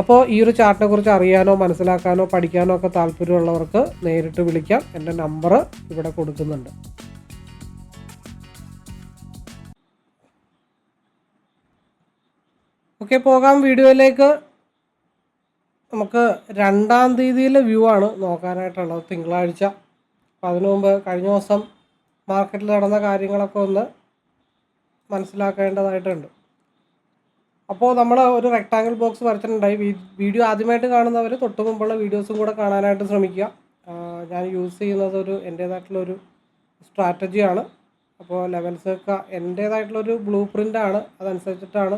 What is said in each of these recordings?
അപ്പോൾ ഈ ഒരു ചാർട്ടിനെ കുറിച്ച് അറിയാനോ മനസ്സിലാക്കാനോ പഠിക്കാനോ ഒക്കെ താല്പര്യമുള്ളവർക്ക് നേരിട്ട് വിളിക്കാം. എന്റെ നമ്പർ ഇവിടെ കൊടുക്കുന്നുണ്ട്. ഓക്കെ പോകാം വീഡിയോയിലേക്ക്. നമുക്ക് രണ്ടാം തീയതിയിലെ വ്യൂ ആണ് നോക്കാനായിട്ടുള്ളത് തിങ്കളാഴ്ച. അപ്പോൾ അതിനു മുമ്പ് കഴിഞ്ഞ ദിവസം മാർക്കറ്റിൽ നടന്ന കാര്യങ്ങളൊക്കെ ഒന്ന് മനസ്സിലാക്കേണ്ടതായിട്ടുണ്ട്. അപ്പോൾ നമ്മൾ ഒരു റെക്ടാങ്കിൾ ബോക്സ് വരച്ചിട്ടുണ്ടായി. വീഡിയോ ആദ്യമായിട്ട് കാണുന്നവർ തൊട്ട് മുമ്പുള്ള വീഡിയോസും കൂടെ കാണാനായിട്ട് ശ്രമിക്കുക. ഞാൻ യൂസ് ചെയ്യുന്നത് ഒരു എന്റേതായിട്ടുള്ളൊരു സ്ട്രാറ്റജിയാണ് അപ്പോൾ ലെവൽസ് ഒക്കെ എന്റേതായിട്ടുള്ളൊരു ബ്ലൂ പ്രിന്റാണ് അതനുസരിച്ചിട്ടാണ്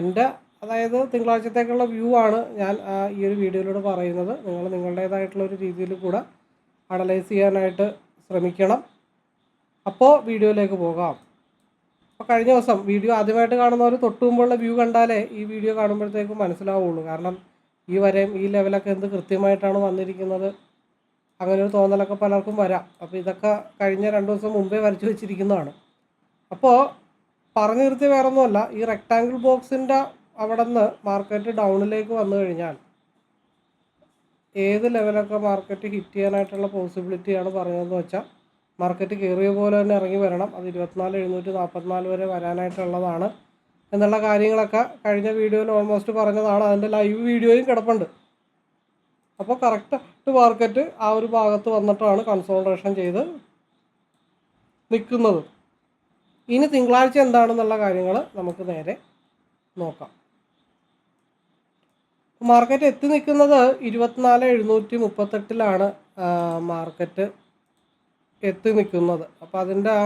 എന്റെ അതായത് തിങ്കളാഴ്ചത്തേക്കുള്ള വ്യൂ ആണ് ഞാൻ ഈ ഒരു വീഡിയോയിലൂടെ പറയുന്നത്. നിങ്ങൾ നിങ്ങളുടേതായിട്ടുള്ള ഒരു രീതിയിൽ കൂടെ അനലൈസ് ചെയ്യാനായിട്ട് ശ്രമിക്കണം. അപ്പോൾ വീഡിയോയിലേക്ക് പോകാം. അപ്പോൾ കഴിഞ്ഞ ദിവസം വീഡിയോ ആദ്യമായിട്ട് കാണുന്നവർ തൊട്ട് മുമ്പുള്ള വ്യൂ കണ്ടാലേ ഈ വീഡിയോ കാണുമ്പോഴത്തേക്കും മനസ്സിലാവുള്ളൂ. കാരണം ഈ വരെയും ഈ ലെവലൊക്കെ എന്ത് കൃത്യമായിട്ടാണ് വന്നിരിക്കുന്നത്. അങ്ങനെ ഒരു തോന്നലൊക്കെ പലർക്കും വരാം. അപ്പോൾ ഇതൊക്കെ കഴിഞ്ഞ രണ്ട് ദിവസം മുമ്പേ വരച്ചു വെച്ചിരിക്കുന്നതാണ്. അപ്പോൾ പറഞ്ഞു നിർത്തി വേറൊന്നുമല്ല. ഈ റെക്റ്റാങ്കിൾ ബോക്സിന്റെ അവിടെ നിന്ന് മാർക്കറ്റ് ഡൗണിലേക്ക് വന്നു കഴിഞ്ഞാൽ ഏത് ലെവലൊക്കെ മാർക്കറ്റ് ഹിറ്റ് ചെയ്യാനായിട്ടുള്ള പോസിബിലിറ്റിയാണ് പറഞ്ഞതെന്ന് വെച്ചാൽ മാർക്കറ്റ് കയറിയ പോലെ തന്നെ ഇറങ്ങി വരണം. അത് ഇരുപത്തിനാല് എഴുന്നൂറ്റി നാൽപ്പത്തിനാല് വരെ വരാനായിട്ടുള്ളതാണ്. എന്നുള്ള കാര്യങ്ങളൊക്കെ കഴിഞ്ഞ വീഡിയോയിൽ ഓൾമോസ്റ്റ് പറഞ്ഞതാണ്. അതിന്റെ ലൈവ് വീഡിയോയും കിടപ്പുണ്ട്. അപ്പോൾ കറക്റ്റ് മാർക്കറ്റ് ആ ഒരു ഭാഗത്ത് വന്നിട്ടാണ് കൺസോൾട്ടേഷൻ ചെയ്ത് നിൽക്കുന്നത്. ഇനി തിങ്കളാഴ്ച എന്താണെന്നുള്ള കാര്യങ്ങൾ നമുക്ക് നേരെ നോക്കാം. മാർക്കറ്റ് എത്തി നിൽക്കുന്നത് ഇരുപത്തിനാല് എഴുന്നൂറ്റി മുപ്പത്തെട്ടിലാണ് മാർക്കറ്റ് എത്തി നിൽക്കുന്നത്. അപ്പോൾ അതിന്റെ ആ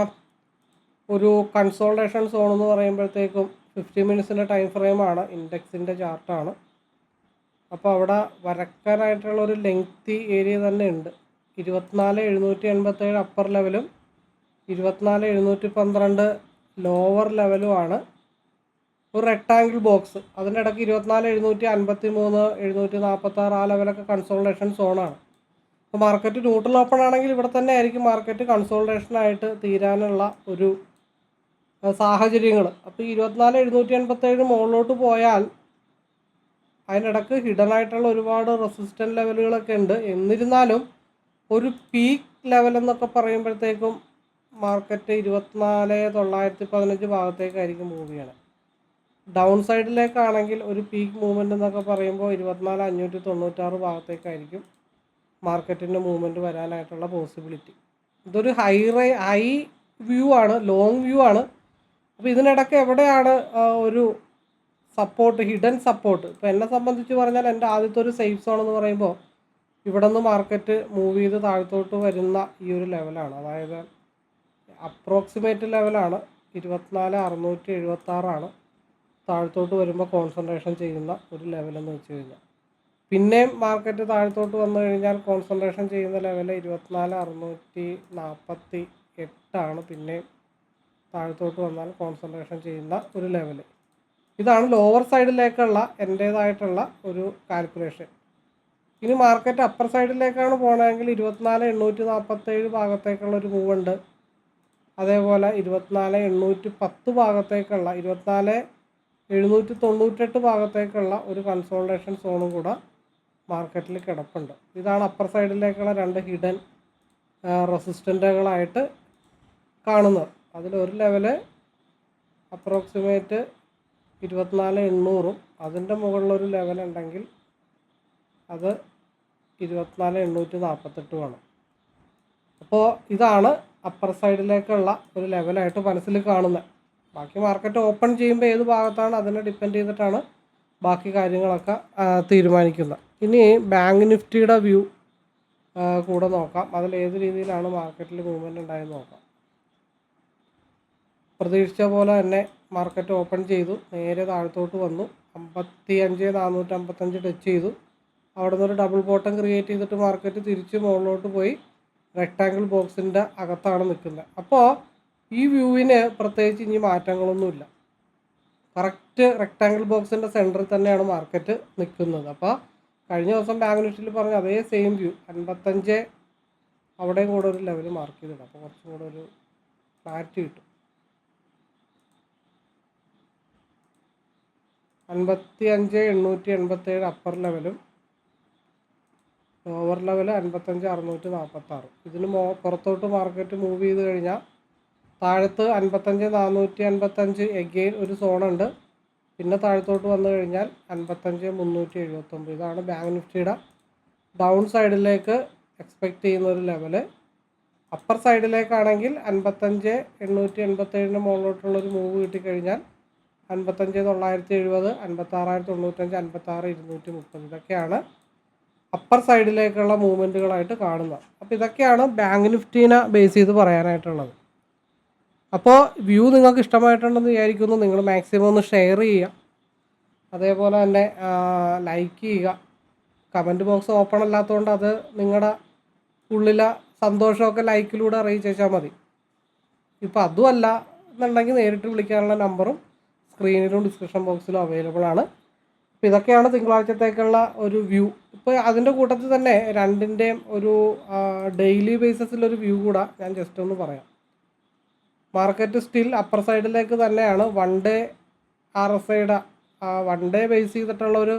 ഒരു കൺസോൾട്ടേഷൻ സോൺ എന്ന് പറയുമ്പോഴത്തേക്കും ഫിഫ്റ്റി മിനിറ്റ്സിന്റെ ടൈം ഫ്രെയിമാണ് ഇൻഡെക്സിന്റെ ചാർട്ടാണ് അപ്പോൾ അവിടെ വരക്കാനായിട്ടുള്ള ഒരു ലെങ്തി ഏരിയ തന്നെ ഉണ്ട്. ഇരുപത്തിനാല് എഴുന്നൂറ്റി എൺപത്തേഴ് അപ്പർ ലെവലും ഇരുപത്തിനാല് എഴുന്നൂറ്റി പന്ത്രണ്ട് ലോവർ ലെവലുമാണ് ഒരു റെക്ടാങ്കിൾ ബോക്സ് അതിന്റെ ഇടയ്ക്ക് ഇരുപത്തിനാല് എഴുന്നൂറ്റി അൻപത്തി മൂന്ന് എഴുന്നൂറ്റി നാൽപ്പത്താറ് ആ ലെവലൊക്കെ കൺസോൾട്ടേഷൻ സോണാണ് അപ്പോൾ മാർക്കറ്റ് ന്യൂട്രൽ ഓപ്പൺ ആണെങ്കിൽ ഇവിടെ തന്നെ ആയിരിക്കും മാർക്കറ്റ് കൺസോൾട്ടേഷനായിട്ട് തീരാനുള്ള ഒരു സാഹചര്യങ്ങൾ അപ്പോൾ ഇരുപത്തിനാല് എഴുന്നൂറ്റി എൺപത്തേഴ് മുകളിലോട്ട് പോയാൽ അതിനിടക്ക് ഹിഡൻ ആയിട്ടുള്ള ഒരുപാട് റെസിസ്റ്റന്റ് ലെവലുകളൊക്കെ ഉണ്ട്. എന്നിരുന്നാലും ഒരു പീക്ക് ലെവൽ എന്നൊക്കെ പറയുമ്പോഴത്തേക്കും മാർക്കറ്റ് ഇരുപത്തിനാല് തൊള്ളായിരത്തി പതിനഞ്ച് ഭാഗത്തേക്കായിരിക്കും മൂവ് ചെയ്യണം. ഡൗൺ സൈഡിലേക്കാണെങ്കിൽ ഒരു പീക്ക് മൂവ്മെന്റ് എന്നൊക്കെ പറയുമ്പോൾ ഇരുപത്തിനാല് അഞ്ഞൂറ്റി തൊണ്ണൂറ്റാറ് ഭാഗത്തേക്കായിരിക്കും മാർക്കറ്റിന്റെ മൂവ്മെന്റ് വരാനായിട്ടുള്ള പോസിബിലിറ്റി. ഇതൊരു ഹൈ റേ ഹൈ വ്യൂ ആണ് ലോങ് വ്യൂ ആണ്. അപ്പോൾ ഇതിനിടയ്ക്ക് എവിടെയാണ് ഒരു സപ്പോർട്ട് ഹിഡൻ സപ്പോർട്ട്? ഇപ്പോൾ എന്നെ സംബന്ധിച്ച് പറഞ്ഞാൽ എന്റെ ആദ്യത്തെ ഒരു സേഫ് സോൺ എന്ന് പറയുമ്പോൾ ഇവിടെ നിന്ന് മാർക്കറ്റ് മൂവ് ചെയ്ത് താഴത്തോട്ട് വരുന്ന ഈ ഒരു ലെവലാണ് അതായത് അപ്രോക്സിമേറ്റ് ലെവലാണ് ഇരുപത്തിനാല് അറുന്നൂറ്റി എഴുപത്താറാണ് താഴത്തോട്ട് വരുമ്പോൾ കോൺസെൻട്രേഷൻ ചെയ്യുന്ന ഒരു ലെവലെന്ന് വെച്ച് കഴിഞ്ഞാൽ. പിന്നെയും മാർക്കറ്റ് താഴത്തോട്ട് വന്നു കഴിഞ്ഞാൽ കോൺസെൻട്രേഷൻ ചെയ്യുന്ന ലെവൽ ഇരുപത്തിനാല് അറുന്നൂറ്റി നാൽപ്പത്തി എട്ടാണ് പിന്നെയും താഴത്തോട്ട് വന്നാൽ കോൺസെൻട്രേഷൻ ചെയ്യുന്ന ഒരു ലെവൽ ഇതാണ് ലോവർ സൈഡിലേക്കുള്ള എന്റേതായിട്ടുള്ള ഒരു കാൽക്കുലേഷൻ ഇനി മാർക്കറ്റ് അപ്പർ സൈഡിലേക്കാണ് പോകണമെങ്കിൽ ഇരുപത്തിനാല് എണ്ണൂറ്റി നാൽപ്പത്തേഴ് ഭാഗത്തേക്കുള്ള ഒരു മൂവ് ഉണ്ട്. അതേപോലെ ഇരുപത്തിനാല് എണ്ണൂറ്റി പത്ത് ഭാഗത്തേക്കുള്ള ഇരുപത്തിനാല് എഴുന്നൂറ്റി തൊണ്ണൂറ്റെട്ട് ഭാഗത്തേക്കുള്ള ഒരു കൺസോൾട്ടേഷൻ സോണും കൂടെ മാർക്കറ്റിൽ കിടപ്പുണ്ട്. ഇതാണ് അപ്പർ സൈഡിലേക്കുള്ള രണ്ട് ഹിഡൻ റെസിസ്റ്റന്റുകളായിട്ട് കാണുന്നത്. അതിലൊരു ലെവൽ അപ്രോക്സിമേറ്റ് ഇരുപത്തിനാല് എണ്ണൂറും അതിന്റെ മുകളിലൊരു ലെവൽ ഉണ്ടെങ്കിൽ അത് ഇരുപത്തിനാല് എണ്ണൂറ്റി നാൽപ്പത്തെട്ടുമാണ് അപ്പോൾ ഇതാണ് അപ്പർ സൈഡിലേക്കുള്ള ഒരു ലെവലായിട്ട് മനസ്സിൽ കാണുന്നത്. ബാക്കി മാർക്കറ്റ് ഓപ്പൺ ചെയ്യുമ്പോൾ ഏത് ഭാഗത്താണ് അതിനെ ഡിപ്പെൻഡ് ചെയ്തിട്ടാണ് ബാക്കി കാര്യങ്ങളൊക്കെ തീരുമാനിക്കുന്നത് ഇനി ബാങ്ക് നിഫ്റ്റിയുടെ വ്യൂ കൂടെ നോക്കാം. അതിൽ ഏത് രീതിയിലാണ് മാർക്കറ്റിൽ മൂവ്മെന്റ് ഉണ്ടായെന്ന് നോക്കാം. പ്രതീക്ഷിച്ച പോലെ തന്നെ മാർക്കറ്റ് ഓപ്പൺ ചെയ്തു. നേരെ താഴത്തോട്ട് വന്നു. അമ്പത്തി അഞ്ച് നാനൂറ്റി അമ്പത്തഞ്ച് ടച്ച് ചെയ്തു. അവിടെ നിന്ന് ഒരു ഡബിൾ ബോട്ടം ക്രിയേറ്റ് ചെയ്തിട്ട് മാർക്കറ്റ് തിരിച്ച് മുകളിലോട്ട് പോയി. റെക്റ്റാങ്കിൾ ബോക്സിന്റെ അകത്താണ് നിൽക്കുന്നത്. അപ്പോൾ ഈ വ്യൂവിന് പ്രത്യേകിച്ച് ഇനി മാറ്റങ്ങളൊന്നുമില്ല. കറക്റ്റ് റെക്റ്റാങ്കിൾ ബോക്സിന്റെ സെന്ററിൽ തന്നെയാണ് മാർക്കറ്റ് നിൽക്കുന്നത്. അപ്പോൾ കഴിഞ്ഞ ദിവസം ബാങ്ക് നിഫ്റ്റിയിൽ പറഞ്ഞ അതേ സെയിം വ്യൂ അൻപത്തഞ്ച് അവിടെയും കൂടെ ഒരു ലെവൽ മാർക്ക് ചെയ്തിട്ടുണ്ട്. അപ്പോൾ കുറച്ചും കൂടെ ഒരു ക്ലാരിറ്റി കിട്ടും. അൻപത്തി അഞ്ച് എണ്ണൂറ്റി എൺപത്തേഴ് അപ്പർ ലെവലും ലോവർ ലെവൽ അൻപത്തഞ്ച് അറുന്നൂറ്റി നാൽപ്പത്താറ് ഇതിന് മോ പുറത്തോട്ട് മാർക്കറ്റ് മൂവ് ചെയ്ത് കഴിഞ്ഞാൽ താഴത്ത് അൻപത്തഞ്ച് നാനൂറ്റി അൻപത്തഞ്ച് എഗെയിൻ ഒരു സോണുണ്ട് പിന്നെ താഴത്തോട്ട് വന്നു കഴിഞ്ഞാൽ അൻപത്തഞ്ച് മുന്നൂറ്റി എഴുപത്തൊമ്പത്. ഇതാണ് ബാങ്ക് നിഫ്റ്റിയുടെ ഡൗൺ സൈഡിലേക്ക് എക്സ്പെക്റ്റ് ചെയ്യുന്ന ഒരു ലെവൽ അപ്പർ സൈഡിലേക്കാണെങ്കിൽ അൻപത്തഞ്ച് എണ്ണൂറ്റി എൺപത്തേഴിന് മുകളിലോട്ടുള്ളൊരു മൂവ് കിട്ടിക്കഴിഞ്ഞാൽ അൻപത്തഞ്ച് തൊള്ളായിരത്തി എഴുപത് അൻപത്താറായിരത്തി തൊണ്ണൂറ്റഞ്ച് അൻപത്താറ് ഇരുന്നൂറ്റി മുപ്പത്. ഇതൊക്കെയാണ് അപ്പർ സൈഡിലേക്കുള്ള മൂവ്മെന്റുകളായിട്ട് കാണുന്നത്. അപ്പോൾ ഇതൊക്കെയാണ് ബാങ്ക് നിഫ്റ്റീനെ ബേസ് ചെയ്ത് പറയാനായിട്ടുള്ളത്. അപ്പോൾ വ്യൂ നിങ്ങൾക്ക് ഇഷ്ടമായിട്ടുണ്ടെന്ന് വിചാരിക്കുന്നു. നിങ്ങൾ മാക്സിമം ഒന്ന് ഷെയർ ചെയ്യുക. അതേപോലെ തന്നെ ലൈക്ക് ചെയ്യുക. കമന്റ് ബോക്സ് ഓപ്പൺ അല്ലാത്തതുകൊണ്ട് അത് നിങ്ങളുടെ ഉള്ളിലെ സന്തോഷമൊക്കെ ലൈക്കിലൂടെ അറിയിച്ചാൽ മതി. ഇപ്പോൾ അതുമല്ല എന്നുണ്ടെങ്കിൽ നേരിട്ട് വിളിക്കാനുള്ള നമ്പറും സ്ക്രീനിലും ഡിസ്ക്രിപ്ഷൻ ബോക്സിലും അവൈലബിൾ ആണ്. അപ്പോൾ ഇതൊക്കെയാണ് തിങ്കളാഴ്ചത്തേക്കുള്ള ഒരു വ്യൂ. ഇപ്പോൾ അതിന്റെ കൂട്ടത്തിൽ തന്നെ രണ്ടിന്റെയും ഒരു ഡെയിലി ബേസിസിലൊരു വ്യൂ കൂടെ. ഞാൻ ജസ്റ്റ് ഒന്ന് പറയാം. മാർക്കറ്റ് സ്റ്റിൽ അപ്പർ സൈഡിലേക്ക് തന്നെയാണ്. വൺ ഡേ ആർ എസ് ഐയുടെ വൺ ഡേ ബേസ് ചെയ്തിട്ടുള്ള ഒരു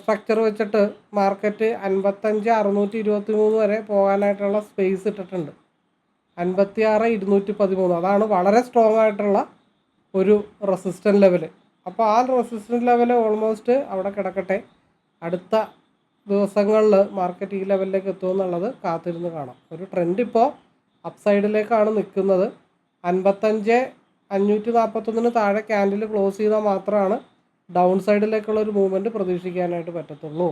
സ്ട്രക്ചർ വെച്ചിട്ട് മാർക്കറ്റ് അൻപത്തഞ്ച് അറുന്നൂറ്റി ഇരുപത്തി മൂന്ന് വരെ പോകാനായിട്ടുള്ള സ്പേസ് ഇട്ടിട്ടുണ്ട്. അൻപത്തി ആറ് ഇരുന്നൂറ്റി പതിമൂന്ന്. അതാണ് വളരെ സ്ട്രോങ് ആയിട്ടുള്ള ഒരു റെസിസ്റ്റന്റ് ലെവൽ അപ്പോൾ ആ റെസിസ്റ്റന്റ് ലെവൽ ഓൾമോസ്റ്റ് അവിടെ കിടക്കട്ടെ. അടുത്ത ദിവസങ്ങളിൽ മാർക്കറ്റ് ഈ ലെവലിലേക്ക് എത്തുമെന്നുള്ളത് കാത്തിരുന്ന് കാണാം. ഒരു ട്രെൻഡ് ഇപ്പോൾ അപ്സൈഡിലേക്കാണ് നിൽക്കുന്നത്. അൻപത്തഞ്ച് അഞ്ഞൂറ്റി നാൽപ്പത്തൊന്നിന് താഴെ ക്യാൻഡിൽ ക്ലോസ് ചെയ്താൽ മാത്രമാണ് ഡൗൺ സൈഡിലേക്കുള്ള ഒരു മൂവ്മെന്റ് പ്രതീക്ഷിക്കാനായിട്ട് പറ്റത്തുള്ളൂ.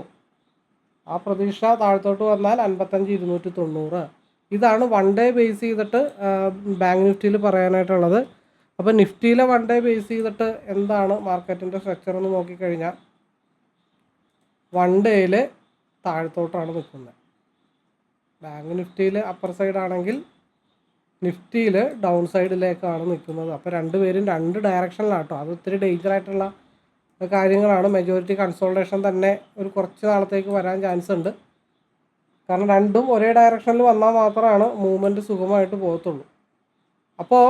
ആ പ്രതീക്ഷ താഴത്തോട്ട് വന്നാൽ അൻപത്തഞ്ച് ഇരുന്നൂറ്റി തൊണ്ണൂറ്. ഇതാണ് വൺ ഡേ ബേസ് ചെയ്തിട്ട് ബാങ്ക് നിഫ്റ്റിയിൽ പറയാനായിട്ടുള്ളത്. അപ്പോൾ നിഫ്റ്റിയിലെ വൺ ഡേ ബേസ് ചെയ്തിട്ട് എന്താണ് മാർക്കറ്റിന്റെ സ്ട്രക്ചർ എന്ന് നോക്കിക്കഴിഞ്ഞാൽ വൺ ഡേയിൽ താഴത്തോട്ടാണ് നിൽക്കുന്നത്. ബാങ്ക് നിഫ്റ്റിയിൽ അപ്പർ സൈഡ് ആണെങ്കിൽ നിഫ്റ്റിയിൽ ഡൗൺ സൈഡിലേക്കാണ് നിൽക്കുന്നത് അപ്പോൾ രണ്ടുപേരും രണ്ട് ഡയറക്ഷനിലാണ് കേട്ടോ അത് ഒത്തിരി ഡേഞ്ചർ ആയിട്ടുള്ള കാര്യങ്ങളാണ്. മെജോറിറ്റി കൺസോൾട്ടേഷൻ തന്നെ ഒരു കുറച്ച് നാളത്തേക്ക് വരാൻ ചാൻസ് ഉണ്ട്. കാരണം രണ്ടും ഒരേ ഡയറക്ഷനിൽ വന്നാൽ മാത്രമാണ് മൂവ്മെന്റ് സുഖമായിട്ട് പോകത്തുള്ളൂ. അപ്പോൾ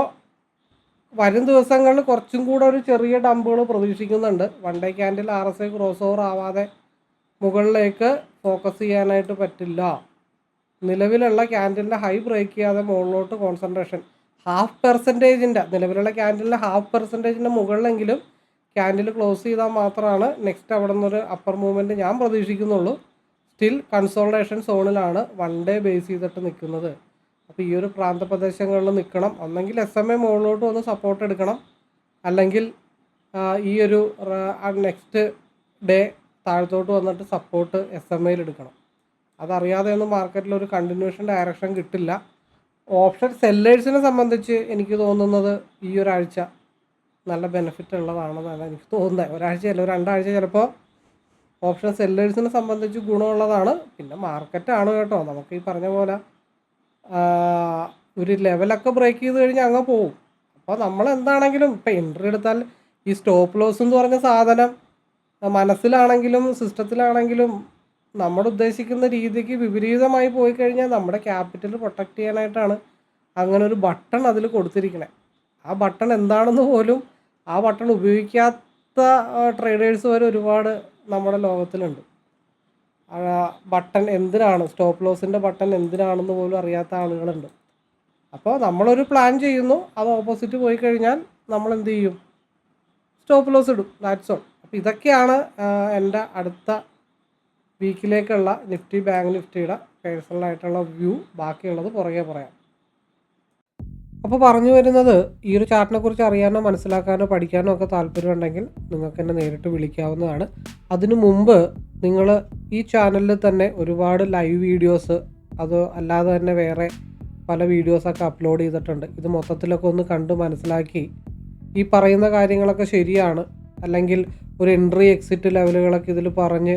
വരും ദിവസങ്ങളിൽ കുറച്ചും കൂടെ ഒരു ചെറിയ ഡമ്പുകൾ പ്രതീക്ഷിക്കുന്നുണ്ട്. One day candle R S I cross over ആവാതെ മുകളിലേക്ക് ഫോക്കസ് ചെയ്യാനായിട്ട് പറ്റില്ല. നിലവിലുള്ള ക്യാൻഡിലിന്റെ ഹൈ ബ്രേക്ക് ചെയ്യാതെ മുകളിലോട്ട് കോൺസെൻട്രേഷൻ ഹാഫ് പെർസെന്റേജിന്റെ നിലവിലുള്ള ക്യാൻഡിലിന്റെ ഹാഫ് പെർസെന്റേജിന്റെ മുകളിലെങ്കിലും ക്യാൻഡിൽ ക്ലോസ് ചെയ്താൽ മാത്രമാണ് നെക്സ്റ്റ് അവിടെ നിന്നൊരു അപ്പർ മൂവ്മെന്റ് ഞാൻ പ്രതീക്ഷിക്കുന്നുള്ളൂ. സ്റ്റിൽ കൺസോൾട്ടേഷൻ സോണിലാണ് വൺ ഡേ ബേസ് ചെയ്തിട്ട് നിൽക്കുന്നത്. അപ്പോൾ ഈ ഒരു പ്രാന്തപ്രദേശങ്ങളിൽ നിൽക്കണം. ഒന്നെങ്കിൽ എസ് എം എ മുകളിലോട്ട് വന്ന് സപ്പോർട്ട് എടുക്കണം. അല്ലെങ്കിൽ ഈ ഒരു നെക്സ്റ്റ് ഡേ താഴത്തോട്ട് വന്നിട്ട് സപ്പോർട്ട് എസ് എം എയിൽ എടുക്കണം. അതറിയാതെ ഒന്നും മാർക്കറ്റിൽ ഒരു കണ്ടിന്യൂഷൻ ഡയറക്ഷൻ കിട്ടില്ല. ഓപ്ഷൻ സെല്ലേഴ്സിനെ സംബന്ധിച്ച് എനിക്ക് തോന്നുന്നത് ഈ ഒരാഴ്ച നല്ല ബെനിഫിറ്റ് ഉള്ളതാണെന്നാണ് എനിക്ക് തോന്നുന്നത്. ഒരാഴ്ചയല്ല ഒരു രണ്ടാഴ്ച ചിലപ്പോൾ ഓപ്ഷൻ സെല്ലേഴ്സിനെ സംബന്ധിച്ച് ഗുണമുള്ളതാണ്. പിന്നെ മാർക്കറ്റാണ് കേട്ടോ. നമുക്ക് ഈ പറഞ്ഞ പോലെ ഒരു ലെവലൊക്കെ ബ്രേക്ക് ചെയ്ത് കഴിഞ്ഞാൽ അങ്ങ് പോവും. അപ്പോൾ നമ്മൾ എന്താണെങ്കിലും ഇപ്പോൾ എൻട്രി എടുത്താൽ ഈ സ്റ്റോപ്പ് ലോസ് എന്ന് പറഞ്ഞ സാധനം മനസ്സിലാണെങ്കിലും സിസ്റ്റത്തിലാണെങ്കിലും നമ്മൾ ഉദ്ദേശിക്കുന്ന രീതിക്ക് വിപരീതമായി പോയി കഴിഞ്ഞാൽ നമ്മുടെ ക്യാപിറ്റൽ പ്രൊട്ടക്റ്റ് ചെയ്യാനായിട്ടാണ് അങ്ങനെ ഒരു ബട്ടൺ അതിൽ കൊടുത്തിരിക്കണേ. ആ ബട്ടൺ എന്താണെന്ന് പോലും ആ ബട്ടൺ ഉപയോഗിക്കാത്ത ട്രേഡേഴ്സ് വരെ ഒരുപാട് നമ്മുടെ ലോകത്തിലുണ്ട്. ബട്ടൺ എന്തിനാണ്? സ്റ്റോപ്പ് ലോസിന്റെ ബട്ടൺ എന്തിനാണെന്ന് പോലും അറിയാത്ത ആളുകളുണ്ട്. അപ്പോൾ നമ്മളൊരു പ്ലാൻ ചെയ്യുന്നു അത് ഓപ്പോസിറ്റ് പോയി കഴിഞ്ഞാൽ നമ്മൾ എന്ത് ചെയ്യും? സ്റ്റോപ്പ് ലോസ് ഇടും. ദാറ്റ്സ് ഓൾ അപ്പോൾ ഇതൊക്കെയാണ് എന്റെ അടുത്ത വീക്കിലേക്കുള്ള നിഫ്റ്റി ബാങ്ക് നിഫ്റ്റിയുടെ പേഴ്സണലായിട്ടുള്ള വ്യൂ ബാക്കിയുള്ളത് പുറകെ പറയാം. അപ്പോൾ പറഞ്ഞു വരുന്നത് ഈ ഒരു ചാർട്ടിനെ കുറിച്ച് അറിയാനോ മനസ്സിലാക്കാനോ പഠിക്കാനോ ഒക്കെ താല്പര്യമുണ്ടെങ്കിൽ നിങ്ങൾക്ക് എന്നെ നേരിട്ട് വിളിക്കാവുന്നതാണ്. അതിനു മുമ്പ് നിങ്ങൾ ഈ ചാനലിൽ തന്നെ ഒരുപാട് ലൈവ് വീഡിയോസ് അത് അല്ലാതെ തന്നെ വേറെ പല വീഡിയോസൊക്കെ അപ്ലോഡ് ചെയ്തിട്ടുണ്ട്. ഇത് മൊത്തത്തിലൊക്കെ ഒന്ന് കണ്ട് മനസ്സിലാക്കി ഈ പറയുന്ന കാര്യങ്ങളൊക്കെ ശരിയാണ്. അല്ലെങ്കിൽ ഒരു എൻട്രി എക്സിറ്റ് ലെവലുകളൊക്കെ ഇതിൽ പറഞ്ഞ്